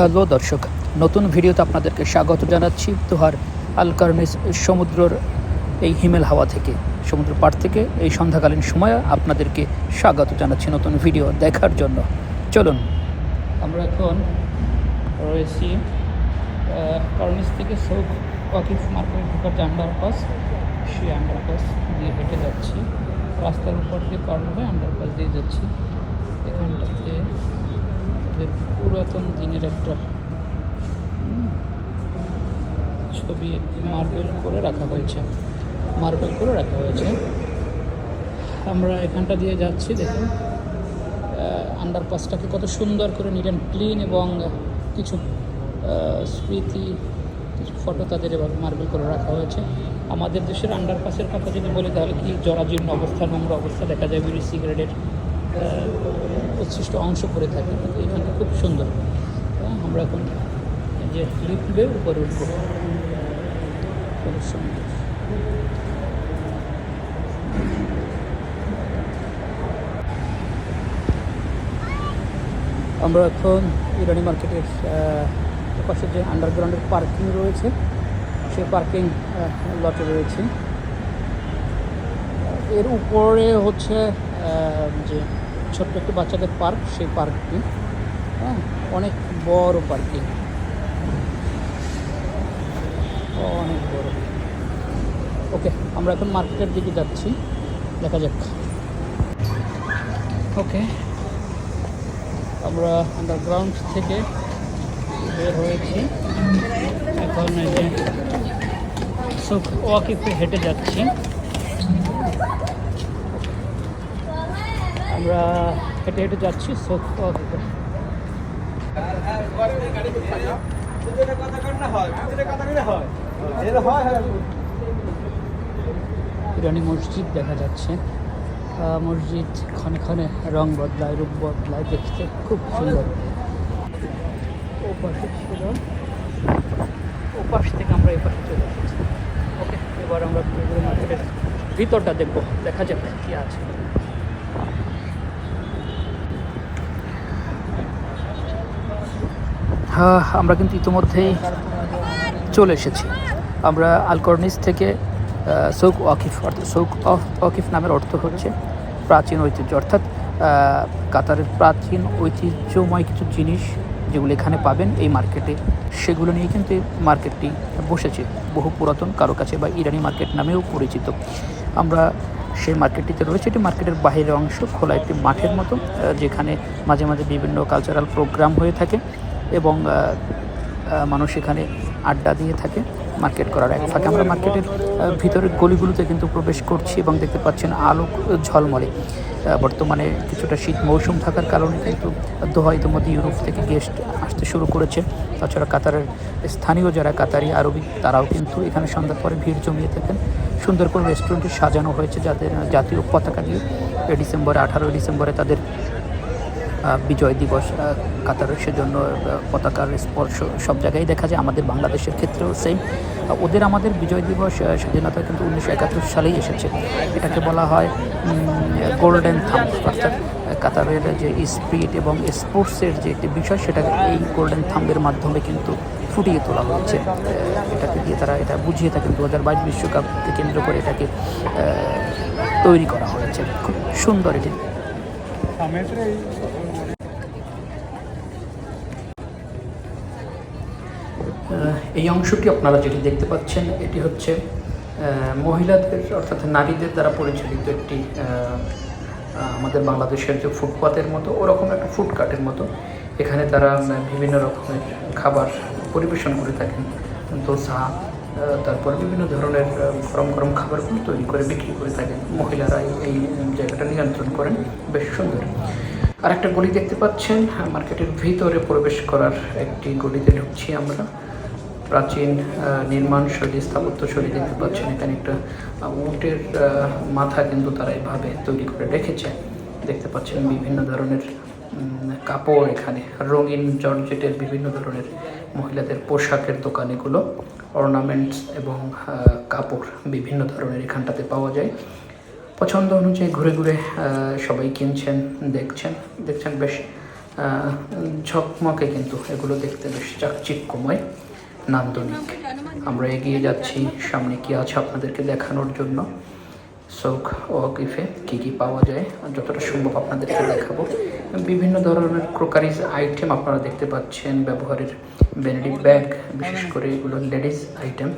Hello দর্শক, নতুন ভিডিওতে আপনাদেরকে স্বাগত জানাচ্ছি তোহার আলকারনিস সমুদ্রর এই হিমেল হাওয়া থেকে, সমুদ্র পাড় থেকে। এই সন্ধ্যাকালীন সময়ে আপনাদেরকে স্বাগত জানাচ্ছি নতুন ভিডিও দেখার জন্য। চলুন। আমরা এখন রয়েছি কর্নিস থেকে সৌক ওয়াকিফ মার্কেট ঢোকার যে আন্ডারপাস সেই আন্ডারপাস দিয়ে হেঁটে যাচ্ছি। রাস্তার উপর দিয়ে পার হয়ে আন্ডারপাস দিয়ে যাচ্ছি। এখানটাতে আমাদের পুরাতন দিনের একটা ছবি মার্বেল করে রাখা হয়েছে। মার্বেল করে রাখা হয়েছে। আমরা এখানটা দিয়ে যাচ্ছি, দেখুন। আন্ডারপাসটাকে কত সুন্দর করে অ্যান্ড ক্লিন এবং কিছু স্মৃতি, কিছু ফটো তাদের এবার মার্বেল করে রাখা হয়েছে। আমাদের দেশের আন্ডারপাসের কথা যদি বলি, তাহলে কি জরাজীর্ণ অবস্থা, নোংরা অবস্থা দেখা যায়, বিড়ি সিগারেটের উচ্ছিষ্ট অংশ করে থাকে। কিন্তু খুব সুন্দর। হ্যাঁ, আমরা এখন যে লিফট বেয়ে উপরে উঠবো। খুব সুন্দর। আমরা এখন ইরানি মার্কেটের পাশে যে আন্ডারগ্রাউন্ডের পার্কিং রয়েছে সেই পার্কিং লটে রয়েছে। এর উপরে হচ্ছে যে ছোট্ট একটি বাচ্চাদের পার্ক সেই পার্কটি হ্যাঁ অনেক বড় পার্কিং অনেক বড়। ওকে, আমরা এখন মার্কেটের দিকে যাচ্ছি। দেখা যাক। ওকে, আমরা আন্ডারগ্রাউন্ড থেকে বের হয়েছি। এখন এই যে সুখ ওয়াকিফে হেঁটে যাচ্ছি। আমরা হেঁটে হেঁটে যাচ্ছি সুখ ওয়াকিফে। ইরানি মসজিদ দেখা যাচ্ছে। মসজিদ ক্ষণে ক্ষণে রং বদলায়, রূপ বদলায়, দেখতে খুব সুন্দর। ও পাশে ছিল ও পাশ থেকে আমরা এই পাশে চলে এসেছি। ওকে এবার আমরা ভিতরটা দেখব, দেখা যাক কি আছে। আমরা কিন্তু ইতিমধ্যেই চলে এসেছি। আমরা আলকর্নিস থেকে সৌক ওয়াকিফ, অর্থাৎ সৌক অফ ওয়াকিফ নামের অর্থ হচ্ছে প্রাচীন ঐতিহ্য। অর্থাৎ কাতারের প্রাচীন ঐতিহ্যময় কিছু জিনিস যেগুলো এখানে পাবেন এই মার্কেটে, সেগুলো নিয়ে কিন্তু মার্কেটটি বসেছে। বহু পুরাতন, কারও কাছে বা ইরানি মার্কেট নামেও পরিচিত। আমরা সেই মার্কেটটিতে রয়েছে। এটি মার্কেটের বাইরের অংশ, খোলা একটি মাঠের মতো যেখানে মাঝে মাঝে বিভিন্ন কালচারাল প্রোগ্রাম হয়ে থাকে। এবং মানুষ এখানে আড্ডা দিয়ে থাকে, মার্কেট করার এক ফাঁকে। আমরা মার্কেটের ভিতরের গলিগুলোতে কিন্তু প্রবেশ করছি এবং দেখতে পাচ্ছেন আলো ঝলমলে। বর্তমানে কিছুটা শীত মৌসুম থাকার কারণে কিন্তু দোহা ইতিমধ্যে ইউরোপ থেকে গেস্ট আসতে শুরু করেছে। তাছাড়া কাতারের স্থানীয় যারা কাতারি, আরবি, তারাও কিন্তু এখানে সন্ধ্যার পরে ভিড় জমিয়ে থাকেন। সুন্দর করে রেস্টুরেন্টটি সাজানো হয়েছে যাদের জাতীয় পতাকা দিয়ে। ডিসেম্বরে আঠারোই ডিসেম্বরে তাদের বিজয় দিবস কাতারের সেজন্য পতাকার স্পর্শ, সব জায়গায় দেখা যায়। আমাদের বাংলাদেশের ক্ষেত্রেও সেম ওদের আমাদের বিজয় দিবস স্বাধীনতা কিন্তু উনিশশো একাত্তর সালেই এসেছে। এটাকে বলা হয় গোল্ডেন থাম অর্থাৎ কাতারের যে স্পিড এবং স্পোর্টসের যে একটি বিষয়, সেটা এই গোল্ডেন থাম্বের মাধ্যমে কিন্তু ফুটিয়ে তোলা হয়েছে এটাকে দিয়ে তারা এটা বুঝিয়ে থাকেন দু হাজার বাইশ বিশ্বকাপকে কেন্দ্র করে এটাকে তৈরি করা হয়েছে। খুব সুন্দর এটি। এই অংশটি আপনারা যেটি দেখতে পাচ্ছেন, এটি হচ্ছে মহিলাদের অর্থাৎ নারীদের দ্বারা পরিচালিত একটি আমাদের বাংলাদেশের যে ফুটপাতের মতো, ওরকম একটা ফুডকার্টের মতো। এখানে তারা বিভিন্ন রকমের খাবার পরিবেশন করে থাকেন। দোসা তারপর বিভিন্ন ধরনের গরম গরম খাবারগুলো তৈরি করে, বিক্রি করে থাকেন। মহিলারা এই জায়গাটা নিয়ন্ত্রণ করেন। বেশ সুন্দর। আর একটা গলি দেখতে পাচ্ছেন। মার্কেটের ভিতরে প্রবেশ করার একটি গলিতে ঢুকছি আমরা। প্রাচীন নির্মাণ শৈলী, স্থাপত্য শৈলী দেখতে পাচ্ছেন। এখানে একটা উটের মাথা কিন্তু তারা এভাবে তৈরি করে রেখেছে। দেখতে পাচ্ছেন বিভিন্ন ধরনের কাপড় এখানে। রঙিন জর্জেটের বিভিন্ন ধরনের মহিলাদের পোশাকের দোকান এগুলো। অর্নামেন্টস এবং কাপড় বিভিন্ন ধরনের এখানটাতে পাওয়া যায়। পছন্দ অনুযায়ী ঘুরে ঘুরে সবাই কিনছেন, দেখছেন। দেখছেন বেশ ঝকমকে কিন্তু এগুলো দেখতে বেশ চাকচিক্যময়। নান্দনিক। আমরা এগিয়ে যাচ্ছি। সামনে কি আছে আপনাদেরকে দেখানোর জন্য? সৌক ওয়াকিফে কী কী পাওয়া যায়? যতটা সম্ভব আপনাদেরকে দেখাবো। বিভিন্ন ধরনের ক্রোকারিজ আইটেম আপনারা দেখতে পাচ্ছেন। ব্যবহারের বেনেডি ব্যাগ, বিশেষ করে এগুলো লেডিস আইটেম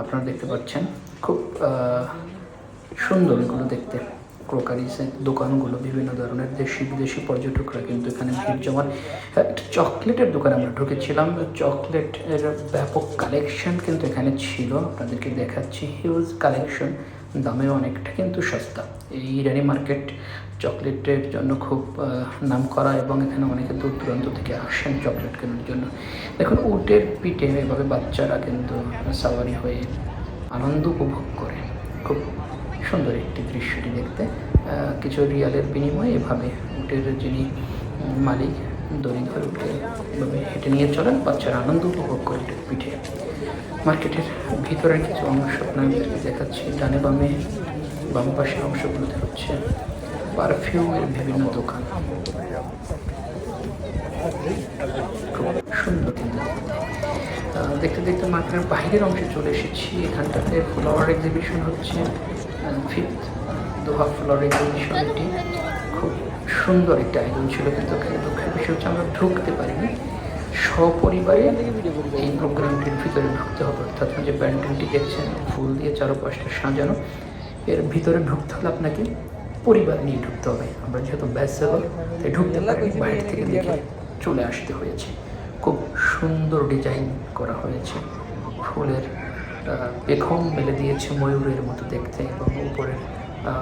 আপনারা দেখতে পাচ্ছেন। খুব সুন্দর এগুলো দেখতে। ক্রোকারিসের দোকানগুলো বিভিন্ন ধরনের দেশি বিদেশি পর্যটকরা কিন্তু এখানে ভিড় জমান। হ্যাঁ, একটা চকলেটের দোকানে আমরা ঢুকেছিলাম। চকলেটের ব্যাপক কালেকশন কিন্তু এখানে ছিল। আপনাদেরকে দেখাচ্ছি হিউজ কালেকশন দামেও অনেকটা কিন্তু সস্তা। এই ইরানি মার্কেট চকলেটের জন্য খুব নাম করা এবং এখানে অনেকে দূর দূরান্ত থেকে আসেন চকলেট কেনার জন্য। দেখুন উটের পিঠে এভাবে বাচ্চারা কিন্তু সাওয়ারি হয়ে আনন্দ উপভোগ করে। খুব সুন্দর একটি দৃশ্যটি দেখতে। কিছু রিয়ালের বিনিময়ে এভাবে উটের যিনি মালিক দড়ি ধরে উঠে এভাবে হেঁটে নিয়ে চলেন, বাচ্চারা আনন্দ উপভোগ করে উটের পিঠে। মার্কেটের ভিতরের কিছু অংশ আপনাদেরকে দেখাচ্ছি। ডানে বামে, বাম পাশের অংশগুলোতে হচ্ছে পারফিউমের বিভিন্ন দোকান। সুন্দর দেখতে দেখতে মার্কেটের বাইরের অংশে চলে এসেছি। এখানটাতে ফ্লাওয়ার এক্সিবিশন হচ্ছে। ফিফথ। দোহা ফ্লাওয়ার এক্সিবিশন এটি খুব সুন্দর একটা আয়োজন ছিল, কিন্তু দুঃখের বিষয় হচ্ছে আমরা ঢুকতে পারিনি। সপরিবারে এই প্রোগ্রামটির ভিতরে ঢুকতে হবে, অর্থাৎ যে প্যান্ডেলটি দেখছেন, ফুল দিয়ে চারপাশটা সাজানো, এর ভিতরে ঢুকতে হলে আপনাকে পরিবার নিয়ে ঢুকতে হবে। আমরা যেহেতু ব্যাচেলর, তাই ঢুকতে পারি বাইরে থেকে দেখে চলে আসতে হয়েছে। খুব সুন্দর ডিজাইন করা হয়েছে ফুলের পেখম মেলে দিয়েছে ময়ূরের মতো দেখতে এবং উপরের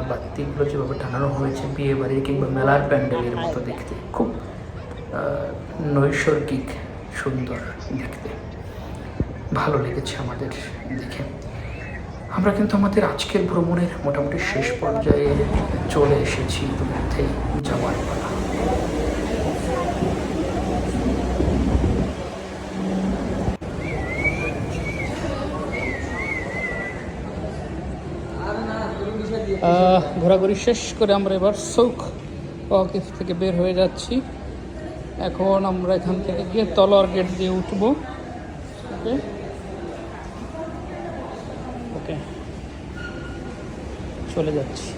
বাতিগুলো যেভাবে টানানো হয়েছে বিয়ে বাড়ির কিংবা মেলার প্যান্ডেলের মতো দেখতে। খুব নৈসর্গিক, সুন্দর দেখতে। ভালো লেগেছে আমাদের দেখে। আমরা কিন্তু আমাদের আজকের ভ্রমণের মোটামুটি শেষ পর্যায়ে চলে এসেছি ইতিমধ্যেই যাওয়ার পালা। ঘোরাঘুরি শেষ করে আমরা এবার সৌখ ওয়াকিফ থেকে বের হয়ে যাচ্ছি। এখন আমরা এখান থেকে গিয়ে তলোয়ার গেট দিয়ে উঠব। ওকে? ওকে। চলে যাচ্ছি।